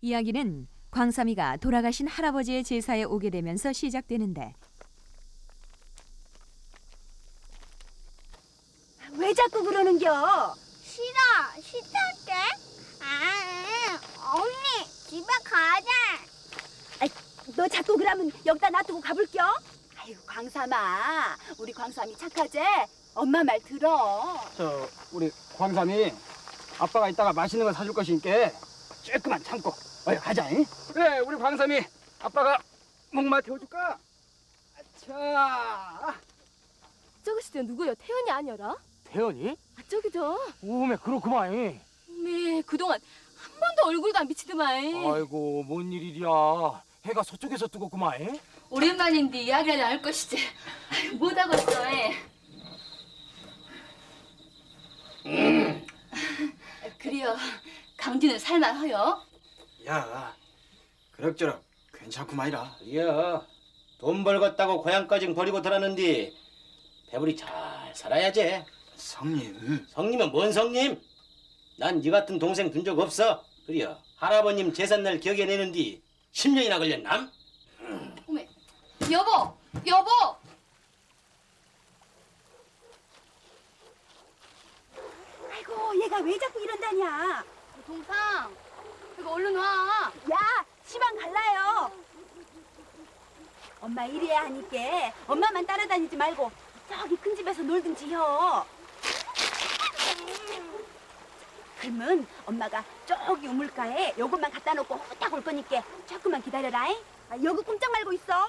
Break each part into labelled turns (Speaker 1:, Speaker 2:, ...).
Speaker 1: 이야기는 광삼이가 돌아가신 할아버지의 제사에 오게 되면서 시작되는데
Speaker 2: 왜 자꾸 그러는겨?
Speaker 3: 싫어, 싫다게. 아, 언니, 집에 가자.
Speaker 2: 너 자꾸 그러면 여기다 놔두고 가볼겨? 아이고 광삼아, 우리 광삼이 착하지? 엄마 말 들어.
Speaker 4: 저 우리 광삼이 아빠가 이따가 맛있는 거 사줄 것이니까 조금만 참고 어이 가자 잉? 그래 우리 광삼이 아빠가 목마 태워줄까? 자
Speaker 5: 저것이 저 누구요? 태연이 아니어라?
Speaker 6: 태연이?
Speaker 5: 아 저기죠.
Speaker 6: 오메 그렇구만.
Speaker 5: 네 그동안 한 번도 얼굴도 안 비치더만.
Speaker 6: 아이고 뭔 일이랴. 해가 서쪽에서 뜨겠구만.
Speaker 5: 오랜만인데 이야기를 나눌 것이지. 아유, 못하겠어. 그래요. 강진은 살만하여.
Speaker 4: 야, 그럭저럭 괜찮구만이라.
Speaker 7: 이야, 돈 벌겠다고 고향까지 버리고 들었는데 배불리 잘 살아야지.
Speaker 4: 성님,
Speaker 7: 성님은 뭔 성님? 난 네 같은 동생 둔 적 없어. 그래요. 할아버님 제삿날 기억해 내는디 10년이나 걸렸남?
Speaker 5: 어메, 여보, 여보.
Speaker 2: 아이고 얘가 왜 자꾸 이런다냐?
Speaker 5: 동상, 이거 얼른 와.
Speaker 2: 야, 시방 갈라요. 엄마 일해야 하니까 엄마만 따라다니지 말고 저기 큰 집에서 놀든지요. 그러면 엄마가 저기 우물가에 요것만 갖다 놓고 후딱 올 거니까 조금만 기다려라. 잉? 아, 여기 꼼짝 말고 있어.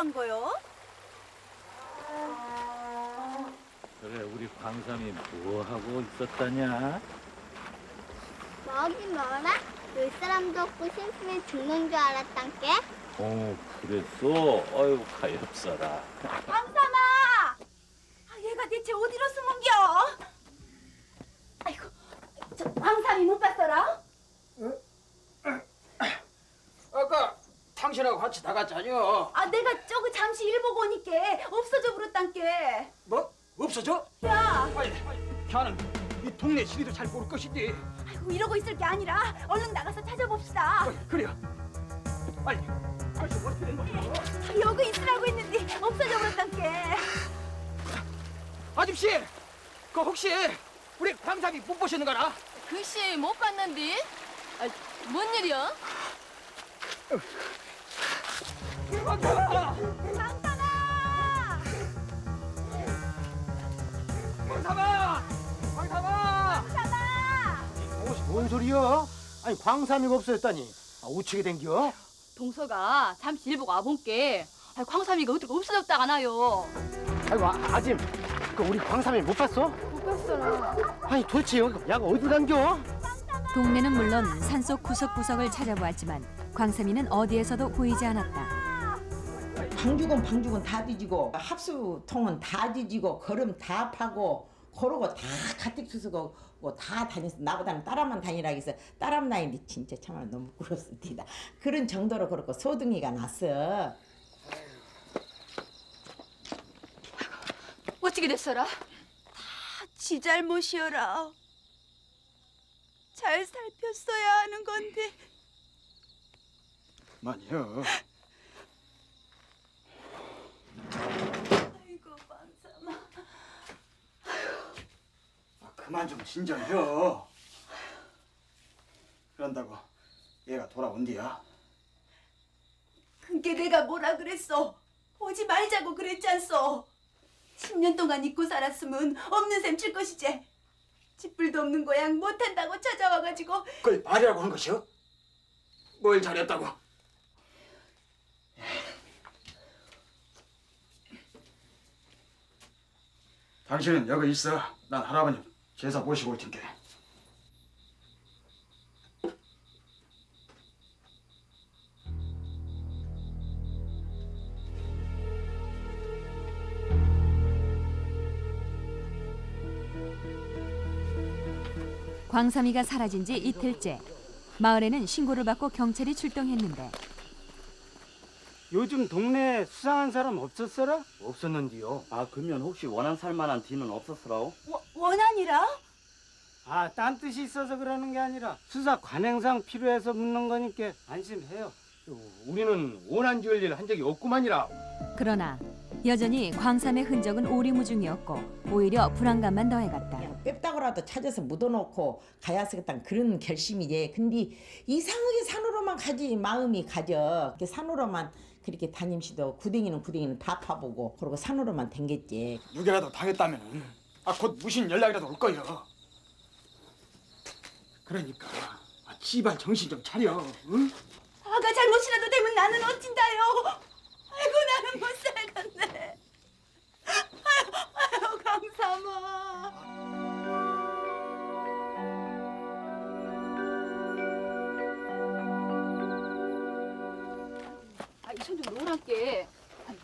Speaker 2: 간 거요?
Speaker 8: 그래 우리 광삼이 뭐 하고 있었다냐?
Speaker 3: 먹이 뭐라? 열 사람도 없고 심심해 죽는 줄 알았단께.
Speaker 8: 어 그랬어? 어휴 가엾어라
Speaker 2: 광삼아! 아, 얘가 대체 어디로 숨은겨? 아이고, 저 광삼이 못 봤어라?
Speaker 4: 아까 당신하고 같이 나갔잖여.
Speaker 2: 아, 내가 저거 잠시 일 보고 오니까 없어져 버렸단께.
Speaker 4: 뭐 없어져?
Speaker 2: 야,
Speaker 4: 아니, 걔는 이 동네 시리도 잘 모를 것인데.
Speaker 2: 아이고 이러고 있을 게 아니라 얼른 나가서 찾아봅시다.
Speaker 4: 어이, 그래요. 빨리. 빨리 어떻게 된 거야?
Speaker 2: 아, 여기 있으라고 했는데 없어져 버렸단께.
Speaker 4: 아줌씨, 그 혹시 우리 광삼이 못 보시는 거라?
Speaker 5: 글씨 못 봤는데. 아, 뭔 일이야?
Speaker 4: 광삼아!
Speaker 2: 광삼아!
Speaker 4: 광삼아! 광삼아!
Speaker 2: 광삼아!
Speaker 6: 무슨 뭔 소리야? 아니 광삼이가 없어졌다니. 아, 어떻게 된겨?
Speaker 5: 동서가 잠시 일 보고 와본게. 아, 광삼이가 어떻게 없어졌다가 나요.
Speaker 6: 아이고 아, 아짐. 그 우리 광삼이 못 봤어?
Speaker 5: 못 봤어라.
Speaker 6: 아니 도대체 여기 야가 어디 간겨?
Speaker 1: 동네는 물론 산속 구석구석을 찾아보았지만 광삼이는 어디에서도 보이지 않았다.
Speaker 9: 방죽은 방죽은 다 뒤지고 합수통은 다 뒤지고 걸음 다 파고 그러고 다 가뜩 수수고 다 다녔어 나보다는 따라만 다니라 해서 따라만 다니는데 진짜 참말 너무 부럽습니다 그런 정도로 그렇고 소등이가 났어
Speaker 5: 어떻게 됐어라?
Speaker 2: 지 잘못이어라. 잘 살폈어야 하는 건데.
Speaker 4: 만요.
Speaker 2: 아이고 광삼아.
Speaker 4: 아, 그만 좀 진정해요. 그런다고 얘가 돌아온디야.
Speaker 2: 그게 내가 뭐라 그랬어? 오지 말자고 그랬잖소. 10년 동안 잊고 살았으면 없는 셈 칠 것이지. 짓불도 없는 고향 못한다고 찾아와가지고
Speaker 4: 그걸 말이라고 한 것이요? 뭘 잘했다고? 당신은 여기 있어. 난 할아버님 제사 모시고 올 텐데.
Speaker 1: 광삼이가 사라진 지 이틀째 마을에는 신고를 받고 경찰이 출동했는데
Speaker 10: 요즘 동네에 수상한 사람 없었어라? 없었는데요.
Speaker 11: 아 그러면 혹시 원한 살만한 뒤는 없었으라오?
Speaker 2: 워- 원한이라?
Speaker 10: 아, 딴 뜻이 있어서 그러는 게 아니라 수사 관행상 필요해서 묻는 거니까 안심해요. 우리는 원한 지을 일 한 적이 없구만이라.
Speaker 1: 그러나 여전히 광삼의 흔적은 오리무중이었고 오히려 불안감만 더해갔다.
Speaker 9: 그냥 뺐다고라도 찾아서 묻어놓고 가야겠다는 그런 결심이지. 근데 이상하게 산으로만 가지 마음이 가져. 그 산으로만 그렇게 다님시도 구덩이는 구덩이는 다 파보고 그리고 산으로만 댕겼지.
Speaker 4: 누구라도 당했다면 아 곧 무신 연락이라도 올 거요. 그러니까 아, 지발 정신 좀 차려. 응?
Speaker 2: 아가 잘못이라도 되면 나는 어찐다요. 아이고 나는 못 살겠네. 아유, 아유 강삼아.
Speaker 12: 아,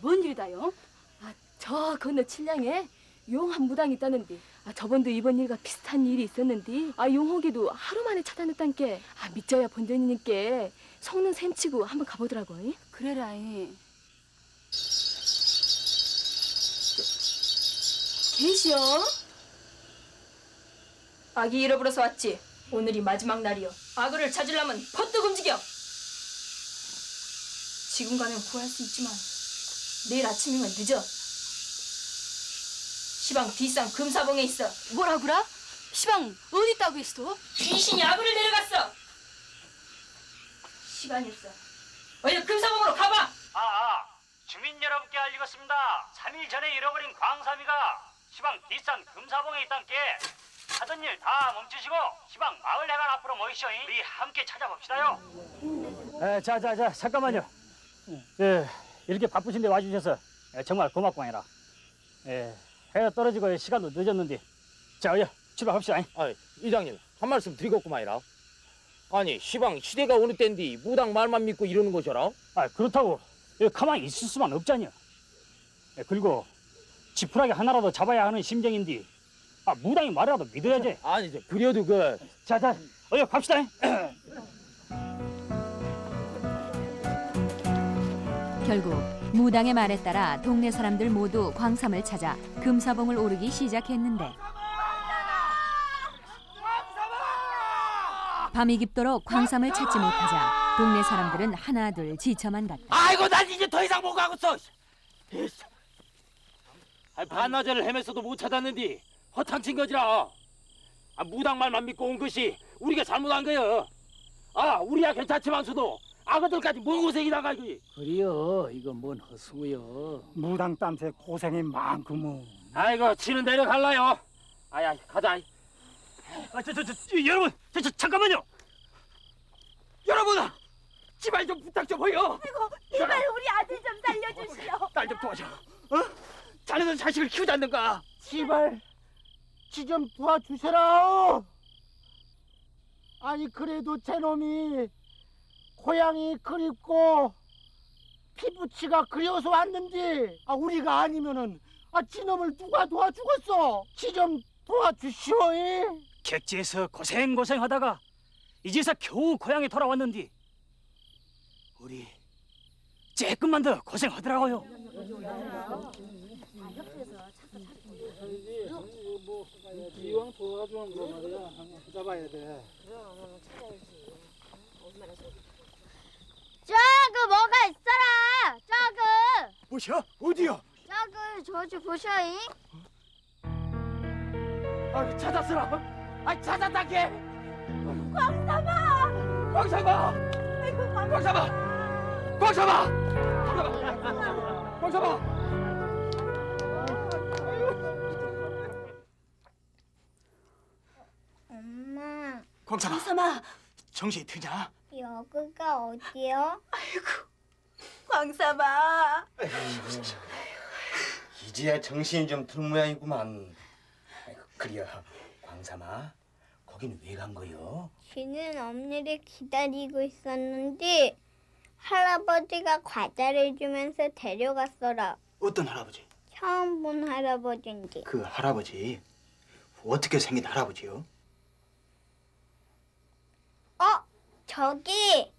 Speaker 12: 뭔 일이다요?
Speaker 5: 아, 저 건너 칠량에 용한 무당이 있다는데 아, 저번도 이번 일과 비슷한 일이 있었는데 아 용호기도 하루 만에 찾아냈단께 아 믿져야 본전이니께 속는 셈치고 한번 가보더라고 이.
Speaker 12: 그래라이. 계시오?
Speaker 5: 아기 잃어버려서 왔지 오늘이 마지막 날이여 아그를 찾으려면 퍼뜩 움직여 지금 가면 구할 수 있지만 내일 아침이면 늦어 시방 뒷산 금사봉에 있어
Speaker 12: 뭐라구라? 시방 어디 있다고 했어?
Speaker 5: 귀신이 아구를 내려갔어. 시간이 없어. 얼른 금사봉으로 가봐.
Speaker 10: 아, 아, 주민 여러분께 알리겠습니다. 3일 전에 잃어버린 광삼이가 시방 뒷산 금사봉에 있단께 하던 일 다 멈추시고 시방 마을 해관 앞으로 모이시오. 우리 함께 찾아봅시다요. 에, 자, 자, 자, 잠깐만요. 예, 이렇게 바쁘신데 와주셔서 예, 정말 고맙고 아니라. 예, 해가 떨어지고 시간도 늦었는데. 자, 어여 출발합시다.
Speaker 11: 아 이장님 한 말씀 드리겠구만이라. 아니 시방 시대가 어느 때인데 무당 말만 믿고 이러는 것이라?
Speaker 10: 아, 그렇다고 여기 가만히 있을 수만 없잖여. 예, 그리고 지푸라기 하나라도 잡아야 하는 심정인데, 아, 무당이 말이라도 믿어야지.
Speaker 11: 아니 저 그래도 그
Speaker 10: 자, 자, 어여 갑시다.
Speaker 1: 결국 무당의 말에 따라 동네 사람들 모두 광삼을 찾아 금사봉을 오르기 시작했는데 밤이 깊도록 광삼을 찾지 못하자 동네 사람들은 하나둘 지쳐만 갔다.
Speaker 7: 아이고 난 이제 더 이상 못 가겠어. 아, 반나절을 헤맸어도 못 찾았는데 허탕친 거지라. 아, 무당 말만 믿고 온 것이 우리가 잘못한 거여. 아 우리야 괜찮지만서도 아그들까지 뭔 고생이 나가 이거.
Speaker 13: 그래요. 이거 뭔 허수고요.
Speaker 10: 무당 땀새 고생이 많구먼.
Speaker 7: 아이고 치는 대로 갈라요. 아야 가자.
Speaker 10: 아, 저, 저, 저, 여러분, 저, 저, 잠깐만요. 여러분, 제발 좀 부탁 좀 해요.
Speaker 2: 제발 우리 아들 좀 살려주시오.
Speaker 10: 딸 좀 도와줘. 어? 자네는 자식을 키우지 않는가?
Speaker 14: 제발 지좀 도와주세라. 아니 그래도 제 놈이 고향이 그립고 피부치가 그리워서 왔는데 아 우리가 아니면은 아 지놈을 누가 도와주겠어? 지 좀 도와주시오.
Speaker 10: 객지에서 고생 고생 하다가 이제서 겨우 고향에 돌아왔는데 우리 조금만 더 고생하더라고요. 이왕 도와주는 거 말이야 잡아야 돼.
Speaker 15: 저그 뭐가 있어라. 저그
Speaker 4: 뭐셔? 어디요?
Speaker 15: 저그 저저 보셔이.
Speaker 4: 아, 찾았으라. 아, 찾았다게. 광삼아. 광삼아. 광삼아. 광삼아. 광삼아.
Speaker 15: 엄마
Speaker 4: 광삼아.
Speaker 2: 강삼아,
Speaker 4: 정신이 드냐?
Speaker 15: 여기가 어디요?
Speaker 2: 광삼아.
Speaker 7: 이제야 정신이 좀 들 모양이구만. 그래요 광삼아. 거긴 왜 간 거요?
Speaker 15: 지는 엄니를 기다리고 있었는데 할아버지가 과자를 주면서 데려갔어라.
Speaker 4: 어떤 할아버지?
Speaker 15: 처음 본 할아버지인데
Speaker 4: 그 할아버지 어떻게 생긴 할아버지요?
Speaker 15: 저기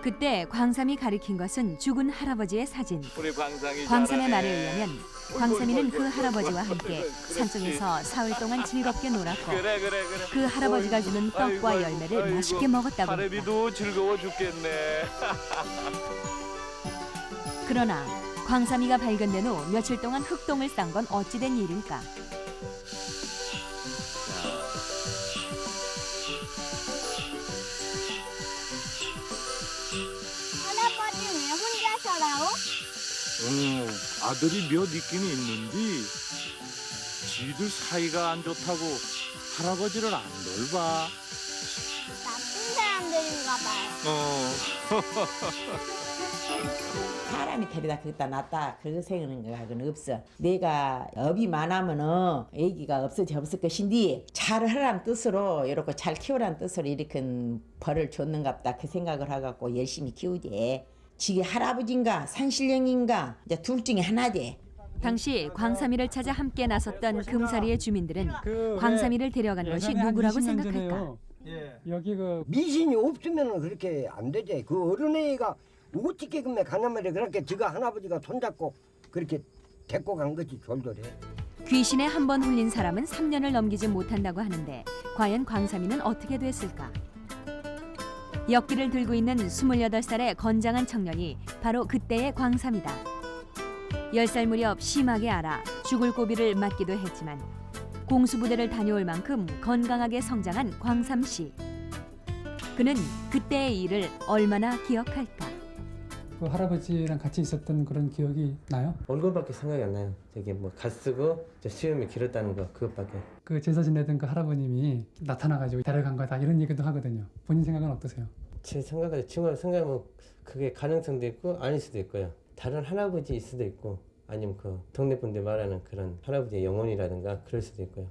Speaker 1: 그때 광삼이 가리킨 것은 죽은 할아버지의 사진.
Speaker 8: 우리 광삼이
Speaker 1: 광삼의
Speaker 8: 잘하네.
Speaker 1: 말에 의하면 광삼이는 그 할아버지와 함께 산속에서 사흘 동안 즐겁게 놀았고
Speaker 8: 그래 그래 그래.
Speaker 1: 그 할아버지가 주는 떡과
Speaker 8: 아이고, 아이고,
Speaker 1: 열매를
Speaker 8: 아이고.
Speaker 1: 맛있게 먹었다고 했다.
Speaker 8: 사례비도 즐거워 죽겠네.
Speaker 1: 그러나 광삼이가 발견된 후 며칠 동안 흑동을 싼 건 어찌된 일일까?
Speaker 15: 할아버지 왜 혼자 살아요?
Speaker 8: 어, 아들이 몇 있긴 있는데 지들 사이가 안 좋다고 할아버지를 안 돌봐.
Speaker 15: 나쁜 사람들인가 봐요.
Speaker 8: 어.
Speaker 9: 사람이 데려다 거기다 놨다 그거 생각하는 거하고는 없어. 내가 업이 많으면은 애기가 없어지 없을 것인데 잘 하라는 뜻으로 이렇게 잘 키우라는 뜻으로 이렇게 벌을 줬는갑다 그 생각을 하갖고 열심히 키우지. 지게 할아버지인가 산신령인가 이제 둘 중에 하나지
Speaker 1: 당시 광삼이를 찾아 함께 나섰던 금사리의 주민들은
Speaker 4: 그
Speaker 1: 광삼이를 데려간 것이 누구라고 생각할까?
Speaker 4: 여기 그
Speaker 14: 미신이 없으면 그렇게 안 되지. 그 어린애가 어떻게 그면 가나말이 그렇게 지가 할아버지가 손잡고 그렇게 데리고 간 거지 졸졸해.
Speaker 1: 귀신에 한 번 홀린 사람은 3년을 넘기지 못한다고 하는데 과연 광삼이는 어떻게 됐을까? 역기를 들고 있는 28살의 건장한 청년이 바로 그때의 광삼이다. 10살 무렵 심하게 알아 죽을 고비를 맞기도 했지만 공수부대를 다녀올 만큼 건강하게 성장한 광삼 씨. 그는 그때의 일을 얼마나 기억할까?
Speaker 16: 그 할아버지랑 같이 있었던 그런 기억이 나요?
Speaker 17: 얼굴밖에 생각이 안 나요. 저기 뭐갓 쓰고 저 시험이 길었다는 거 그것밖에.
Speaker 16: 그 제사 지내던 그 할아버님이 나타나가지고 데려간 거다 이런 얘기도 하거든요. 본인 생각은 어떠세요?
Speaker 17: 제 생각에 친구가 생각하면 그게 가능성도 있고 아닐 수도 있고요. 다른 할아버지일 수도 있고 아니면 그 동네 분들 말하는 그런 할아버지의 영혼이라든가 그럴 수도 있고요.